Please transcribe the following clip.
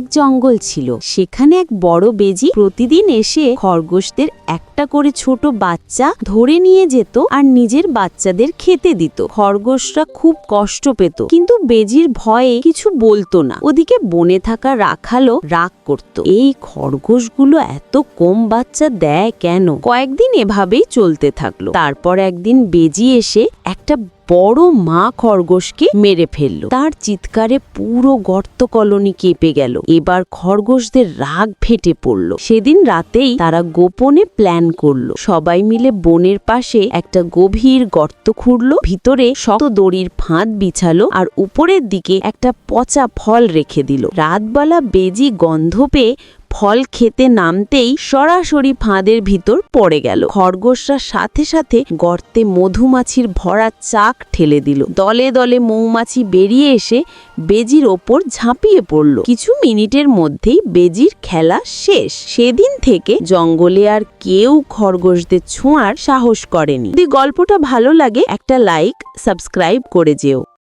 এক জঙ্গল ছিল। সেখানে এক বড় বেজি প্রতিদিন এসে খরগোশদের একটা করে ছোট বাচ্চা ধরে নিয়ে যেত আর নিজের বাচ্চাদের খেতে দিত। খরগোশরা খুব কষ্ট পেত, কিন্তু বেজির ভয়ে কিছু বলতো না। ওদিকে বনে থাকা রাখালও রাগ করত। এই খরগোশগুলো এত কম বাচ্চা দেয় কেন? কয়েকদিন এভাবেই চলতে থাকল। তারপর একদিন বেজি এসে একটা বড় মা খরগোশকে মেরে ফেলল। তার চিৎকারে পুরো গর্ত কলোনি কেঁপে গেল। এবার খরগোশদের রাগ ফেটে পড়ল। সেদিন রাতেই তারা গোপনে প্ল্যান করল। সবাই মিলে বনের পাশে একটা গভীর গর্ত খুঁড়লো। ভিতরে শক্ত দড়ির ফাঁদ বিছালো আর উপরের দিকে একটা পচা ফল রেখে দিল। রাতবেলা বেজি গন্ধ পেয়ে ফল খেতে নামতেই সরাসরি ফাঁদের ভিতর পড়ে গেল। খরগোশরা সাথে সাথে গর্তে মধুমাছির ভরা চাক ঠেলে দিল। দলে দলে মৌমাছি বেরিয়ে এসে বেজির ওপর ঝাঁপিয়ে পড়ল। কিছু মিনিটের মধ্যেই বেজির খেলা শেষ। সেদিন থেকে জঙ্গলে আর কেউ খরগোশদের ছোঁয়ার সাহস করেনি। যদি গল্পটা ভালো লাগে, একটা লাইক, সাবস্ক্রাইব করে যেও।